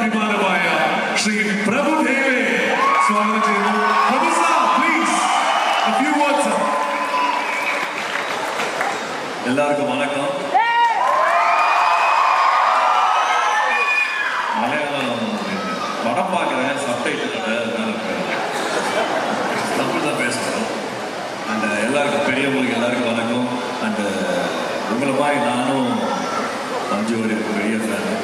കേരളാഭിമാനമായ ശ്രീ പ്രഭുദേവെ സ്വാഗതം ചെയ്യുന്നു Prabhu sir please a few words sir. எல்லாருக்கும் வணக்கம் மலையாளம் படம் பார்க்குறேன் சப்டைட்டில் அதனால தமிழ் தான் பேசுகிறோம் அண்ட் எல்லாருக்கும் பெரியவங்களுக்கு எல்லாருக்கும் வணக்கம் அண்டு உங்களை மாதிரி நானும் மஞ்சு ஒரு பெரிய ஃபேனு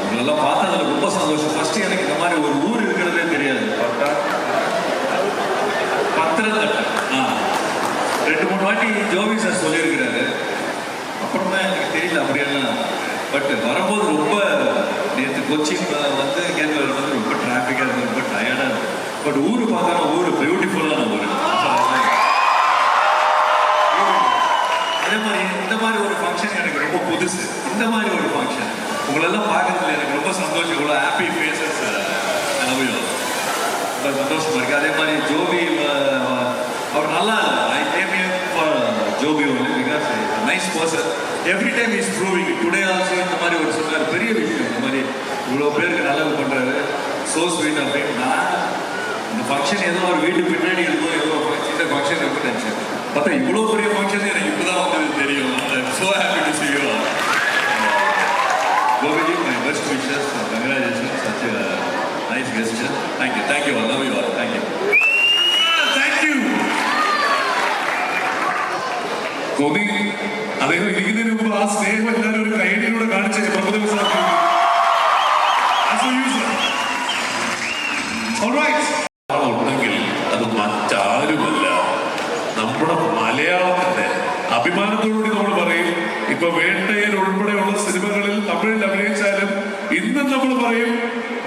உங்களெல்லாம் பார்த்ததுல ரொம்ப சந்தோஷம். ஃபர்ஸ்ட் எனக்கு இந்த மாதிரி ஒரு ஊர் இருக்கிறதே தெரியாது. பட்டா பத்திரத்தட்டை ஆ. ரெண்டு மூணு வாட்டி ஜோவி சார் சொல்லியிருக்கிறாரு. அப்புறம் தான் எனக்கு தெரியல அப்படியெல்லாம். பட் வரும்போது ரொம்ப நேற்று கொச்சின் வந்து கேட்டு வரும்போது ரொம்ப டிராஃபிக்காக இருந்தது. ரொம்ப டயர்டாக இருந்தது. பட் ஊர் பார்த்தாலும் ஊர் பியூட்டிஃபுல்லான ஊர் அதே மாதிரி இந்த மாதிரி ஒரு ஃபங்க்ஷன் எனக்கு ரொம்ப புதுசு இந்த மாதிரி ஒரு ஃபங்க்ஷன் உங்களெல்லாம் பார்க்கறதுல எனக்கு ரொம்ப சந்தோஷம் இவ்வளோ ஹாப்பி ஃபேஸஸ் லவ்யூ ரொம்ப சந்தோஷமாக இருக்குது அதே மாதிரி ஜோபி அவர் நல்லா I came for Joby only because nice person every time is proving today also இந்த மாதிரி ஒரு சொன்னார் பெரிய விஷயம் இந்த மாதிரி இவ்வளோ பேருக்கு நல்லது பண்ணுறாரு ஸோ ஸ்வீட் அப்படின்னு நான் இந்த ஃபங்க்ஷன் ஏதோ ஒரு வீட்டு பின்னாடி இருக்கோ ஏதோ சின்ன ஃபங்க்ஷன் இருக்குன்னு நினச்சேன் பார்த்தா இவ்வளோ பெரிய ஃபங்க்ஷன் எனக்கு இப்போ தான் வந்து தெரியும் so happy to see you Gopi ji Best wishes, congratulations, such a nice gesture. Thank you, thank you all, love you all, thank you. Thank you. Gopi അദ്ദേഹം ഇരിക്കുന്നതിന് മുമ്പ് ആ സ്നേഹം എല്ലാവരും ഒരു കൈഡിലൂടെ കാണിച്ചു പ്രഭുദേവ സാർ ഉണ്ടെങ്കിൽ അത് മറ്റാരുമല്ല നമ്മുടെ മലയാളത്തിന്റെ അഭിമാനത്തോടുകൂടി നമ്മൾ പറയും ഇപ്പൊ വേട്ടയൻ ഉൾപ്പെടെയുള്ള സിനിമകളിൽ തമിഴിൽ അഭിനയിച്ചാലും നമ്മൾ പറയും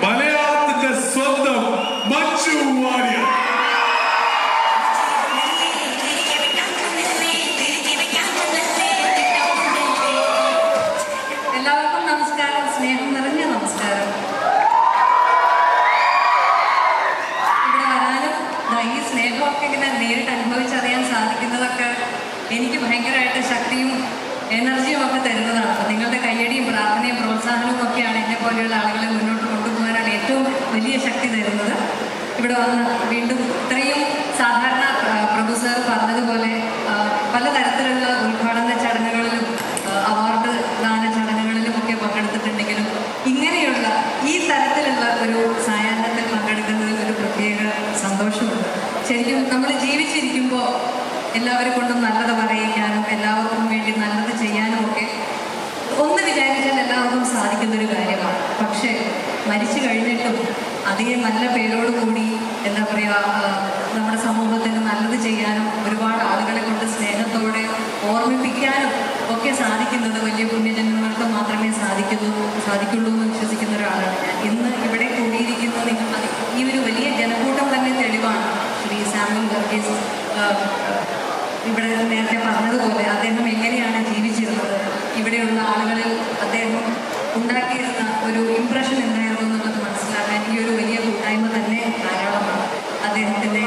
മലയാളത്തിന്റെ സ്വന്തം മഞ്ജു വാര്യർ. എല്ലാവർക്കും നമസ്കാരം സ്നേഹം നിറഞ്ഞ നമസ്കാരം. ഇവിടെ വരാനും ഈ സ്നേഹമൊക്കെ ഇങ്ങനെ നേരിട്ട് അനുഭവിച്ചറിയാൻ സാധിക്കുന്നതൊക്കെ എനിക്ക് ഭയങ്കരമായിട്ട് ശക്തിയും എനർജിയും ഒക്കെ തരുന്നതാണ്. അപ്പം നിങ്ങളുടെ കയ്യടിയും പ്രാർത്ഥനയും പ്രോത്സാഹനവും ഒക്കെയാണ് എന്നെ പോലെയുള്ള ആളുകളെ മുന്നോട്ട് കൊണ്ടുപോകാനാണ് ഏറ്റവും വലിയ ശക്തി തരുന്നത്. ഇവിടെ വന്ന് വീണ്ടും ഇത്രയും സാധാരണ പ്രഭു സാർ പറഞ്ഞതുപോലെ പലതരത്തിലുള്ള ഉദ്ഘാടന ചടങ്ങുകളിലും അവാർഡ് ദാന ചടങ്ങുകളിലും ഒക്കെ പങ്കെടുത്തിട്ടുണ്ടെങ്കിലും ഇങ്ങനെയുള്ള ഈ തരത്തിലുള്ള ഒരു സായാഹ്നത്തിൽ പങ്കെടുക്കുന്നതിൽ ഒരു പ്രത്യേക സന്തോഷമുണ്ട്. ശരിക്കും നമ്മൾ ജീവിച്ചിരിക്കുമ്പോൾ എല്ലാവരെ കൊണ്ടും നല്ലത് പറയിക്കാനും എല്ലാവർക്കും വേണ്ടി നല്ലത് ചെയ്യാനും ഒക്കെ ഒന്ന് വിചാരിച്ചാൽ എല്ലാവർക്കും സാധിക്കുന്ന ഒരു കാര്യമാണ്. പക്ഷേ മരിച്ചു കഴിഞ്ഞിട്ടും അതേ നല്ല പേരോട് കൂടി എന്താ പറയുക നമ്മുടെ സമൂഹത്തിന് നല്ലത് ചെയ്യാനും ഒരുപാട് ആളുകളെ കൊണ്ട് സ്നേഹത്തോടെ ഓർമ്മിപ്പിക്കാനും ഒക്കെ സാധിക്കുന്നത് വലിയ പുണ്യജന്മങ്ങൾക്ക് മാത്രമേ സാധിക്കുന്നു സാധിക്കുള്ളൂ എന്ന് വിശ്വസിക്കുന്ന ഒരാളാണ്. ഞാൻ ഇന്ന് ഇവിടെ കൂടിയിരിക്കുന്ന നിങ്ങൾ ഈ ഒരു വലിയ ജനക്കൂട്ടം തന്നെ തെളിവാണ്. ശ്രീ സാമുൽ വർഗീസ് ഇവിടെ നേരത്തെ പറഞ്ഞതുപോലെ അദ്ദേഹം എങ്ങനെയാണ് ജീവിച്ചിരുന്നത് ഇവിടെയുള്ള ആളുകളിൽ അദ്ദേഹം ഉണ്ടാക്കിയിരുന്ന ഒരു ഇംപ്രഷൻ എന്തായിരുന്നു എന്നുള്ളത് മനസ്സിലാക്കാൻ ഈ ഒരു വലിയ കൂട്ടായ്മ തന്നെ ധാരാളമാണ് അദ്ദേഹത്തിന്റെ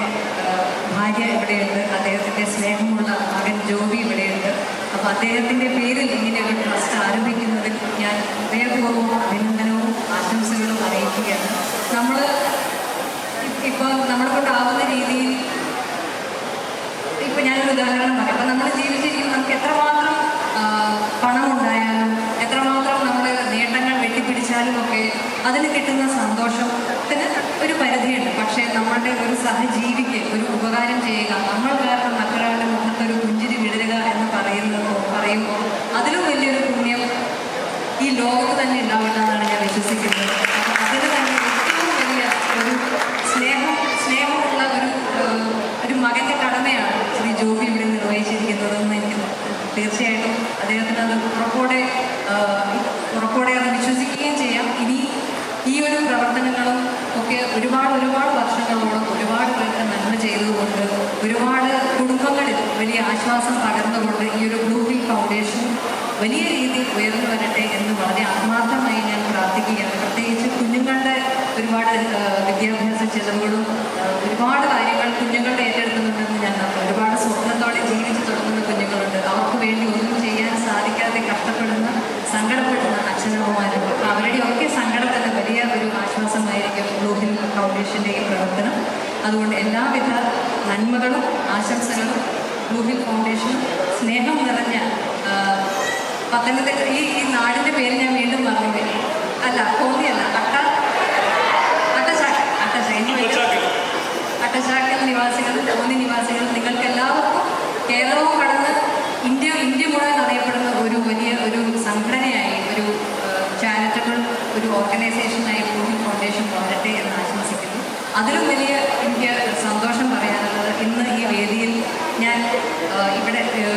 ഭാര്യ ഇവിടെയുണ്ട് അദ്ദേഹത്തിന്റെ സ്നേഹമുള്ള മകൻ ജോബി ഇവിടെയുണ്ട്. അപ്പോൾ അദ്ദേഹത്തിന്റെ പേരിൽ ഇങ്ങനെ ഒരു ട്രസ്റ്റ് ആരംഭിക്കുന്നതിൽ ഞാൻ ഹൃദയപൂർവം അഭിനന്ദനവും ആശംസകളും അറിയിക്കുകയാണ്. നമ്മൾ ഇപ്പോൾ നമ്മളെ കൊണ്ടാവുന്ന രീതിയിൽ ഇപ്പൊ ഞാനൊരു ഉദാഹരണം പറയാം. അപ്പൊ നമ്മൾ ജീവിച്ചിരിക്കുമ്പോൾ നമുക്ക് എത്രമാത്രം പണമുണ്ടായാലും എത്രമാത്രം നമ്മൾ നേട്ടങ്ങൾ വെട്ടിപ്പിടിച്ചാലും ഒക്കെ അതിന് കിട്ടുന്ന സന്തോഷത്തിന് ഒരു പരിധിയുണ്ട്. പക്ഷേ നമ്മളുടെ ഒരു സഹജീവിക്ക് ഒരു ഉപകാരം ചെയ്യുക നമ്മൾ കാരണം മറ്റൊരാളുടെ മുഖത്തൊരു പുഞ്ചിരി വിടരുക എന്ന് പറയുന്നത് പറയുമ്പോൾ അതിലും വലിയൊരു പുണ്യം ഈ ലോകത്ത് തന്നെ ഉണ്ടാവില്ല എന്നാണ് ഞാൻ വിശ്വസിക്കുന്നത് അപ്പൊ അതിന് തന്നെ ഏറ്റവും വലിയ ഒരു സ്നേഹം സ്നേഹമുള്ള ഒരു ഏഹ്, ഒരു മകന്റെ കടമയാണ് ശ്രീ ജോബി ഇവിടെ നിർവഹിച്ചിരിക്കുന്നതെന്ന് എനിക്ക് തീർച്ചയായിട്ടും അദ്ദേഹത്തിന് അത് ഉറപ്പോടെ ഏഹ്, ഉറപ്പോടെ അത് വിശ്വസിക്കുകയും ചെയ്യാം ഇനി ഈ ഒരു പ്രവർത്തനങ്ങളും ഒക്കെ ഒരുപാട് ഒരുപാട് വർഷങ്ങളോളം ഒരുപാട് പേർക്ക് നന്മ ചെയ്തുകൊണ്ട് ഒരുപാട് കുടുംബങ്ങളിൽ വലിയ ആശ്വാസം പകർന്നുകൊണ്ട് ഈ ഒരു ഹിൽ ഫൗണ്ടേഷൻ വലിയ രീതിയിൽ ഉയർന്നു വരട്ടെ എന്ന് വളരെ ആത്മാർത്ഥമായി ഞാൻ പ്രാർത്ഥിക്കുകയാണ്. പ്രത്യേകിച്ച് കുഞ്ഞുങ്ങളുടെ ഒരുപാട് വിദ്യാഭ്യാസ ചെലവുകളും ഒരുപാട് കാര്യങ്ങൾ കുഞ്ഞുങ്ങളുടെ ഏറ്റെടുക്കുന്നുണ്ടെന്ന് ഞാൻ. ഒരുപാട് സ്വപ്നത്തോടെ ജീവിച്ചു തുടങ്ങുന്ന കുഞ്ഞുങ്ങളുണ്ട്. അവർക്ക് വേണ്ടി ഒന്നും ചെയ്യാൻ സാധിക്കാതെ കഷ്ടപ്പെടുന്ന സങ്കടപ്പെടുന്ന അച്ഛനമ്മമാരും അവരുടെ ഒക്കെ സങ്കടത്തിന് ഫൗണ്ടേഷന്റെ ഈ പ്രവർത്തനം. അതുകൊണ്ട് എല്ലാവിധ നന്മകളും ആശംസകളും ബ്ലൂ ഫൗണ്ടേഷൻ സ്നേഹം നിറഞ്ഞ പത്തനംതിട്ട ഈ ഈ നാടിന്റെ പേര് ഞാൻ വീണ്ടും പറഞ്ഞു അല്ല കോന്നിയല്ല അട്ട ഇനി വരും. അട്ടശാക്കൽ നിവാസികളും കോന്നി നിവാസികളും നിങ്ങൾക്ക് എല്ലാവർക്കും കേരളവും കടന്ന് ഇന്ത്യ ഇന്ത്യ മുഴുവൻ അറിയപ്പെടുന്ന ഒരു വലിയ ഒരു സംഘടനയായി ഒരു ചാരിറ്റബിൾ ഒരു ഓർഗനൈസേഷനായി ഭൂമി ഫൗണ്ടേഷൻ വളരട്ടെ എന്ന് ആശംസിക്കുന്നു. അതിലും വലിയ എനിക്ക് സന്തോഷം പറയാനുള്ളത് ഇന്ന് ഈ വേദിയിൽ ഞാൻ ആ, ഇവിടെ ആ,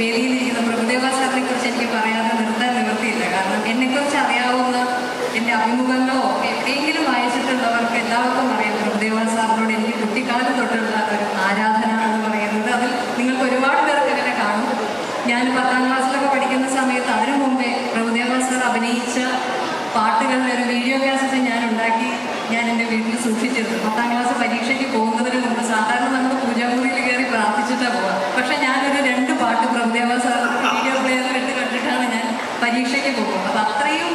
വേദിയിലിരിക്കുന്ന പ്രഭുദേവ സാറിനെ കുറിച്ച് എനിക്ക് പറയാതെ നിർത്താൻ നിവൃത്തിയില്ല. കാരണം എന്നെക്കുറിച്ച് അറിയാവുന്ന എന്റെ അഭിമുഖങ്ങളോ എവിടെയെങ്കിലും വായിച്ചിട്ടുള്ളവർക്ക് എല്ലാവർക്കും അറിയാം പ്രഭുദേവ സാറിനോട് എനിക്ക് കുട്ടിക്കാലം തൊട്ടുള്ള ഒരു ആരാധന എന്ന് പറയുന്നത്. അതിൽ നിങ്ങൾക്ക് ഒരുപാട് പേർക്ക് എന്നെ കാണും. ഞാൻ പത്താം ക്ലാസ്സിലൊക്കെ പഠിക്കുന്ന സമയത്ത് അതിനു മുമ്പേ പ്രഭുദേവ സാർ അഭിനയിച്ച പാട്ടുകളുടെ ഒരു വീഡിയോ കാസറ്റ് ഞാൻ ഉണ്ടാക്കി. ഞാൻ എന്റെ വീട്ടിൽ സൂക്ഷിച്ചിരുന്നു. പത്താം ക്ലാസ് പരീക്ഷയ്ക്ക് പോകുന്നതിന് മുമ്പ് സാധാരണ നമ്മൾ പൂജാമുറിയിൽ കയറി പ്രാർത്ഥിച്ചിട്ടാണ് പോവാം. പക്ഷെ ഞാനൊരു രണ്ട് പാട്ട് പ്രഭുദേവ സാർ വീഡിയോ പ്ലെയറിൽ ഇട്ട് കണ്ടിട്ടാണ് ഞാൻ പരീക്ഷയ്ക്ക് പോകുന്നത്. അപ്പം അത്രയും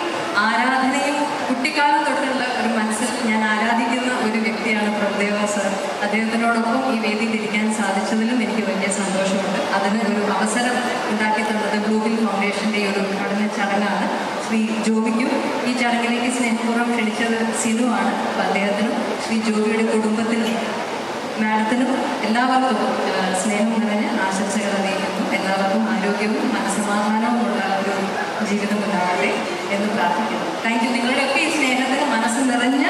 ആരാധനയും കുട്ടിക്കാലം തൊട്ടുള്ള ഒരു മനസ്സിൽ ഞാൻ ആരാധിക്കുന്ന ഒരു വ്യക്തിയാണ് പ്രഭുദേവ സാർ അദ്ദേഹത്തിനോടൊപ്പം ഈ വേദിയിൽ ഇരിക്കാൻ സാധിച്ചതിലും എനിക്ക് വലിയ സന്തോഷമുണ്ട്. അതിന് ഒരു അവസരം ഉണ്ടാക്കി തന്നത് ഗ്ലൂബിൽ ഫൗണ്ടേഷന്റെ ഒരു ഉദ്ഘാടന ചടങ്ങാണ്. ശ്രീ ജോബിക്കും ഈ ചടങ്ങിലേക്ക് സ്നേഹപൂർവം ക്ഷണിച്ചത് സിനുവാണ്. അപ്പം അദ്ദേഹത്തിനും ശ്രീ ജോബിയുടെ കുടുംബത്തിനും മാഡത്തിനും എല്ലാവർക്കും സ്നേഹം നിറഞ്ഞ് ആശംസകൾ അറിയിക്കുന്നു. എല്ലാവർക്കും ആരോഗ്യവും മനസ്സമാധാനവുമുള്ള ഒരു ജീവിതം ഉണ്ടാകട്ടെ എന്ന് പ്രാർത്ഥിക്കുന്നു. താങ്ക് യു നിങ്ങളുടെയൊക്കെ ഈ സ്നേഹത്തിന് മനസ്സ് നിറഞ്ഞ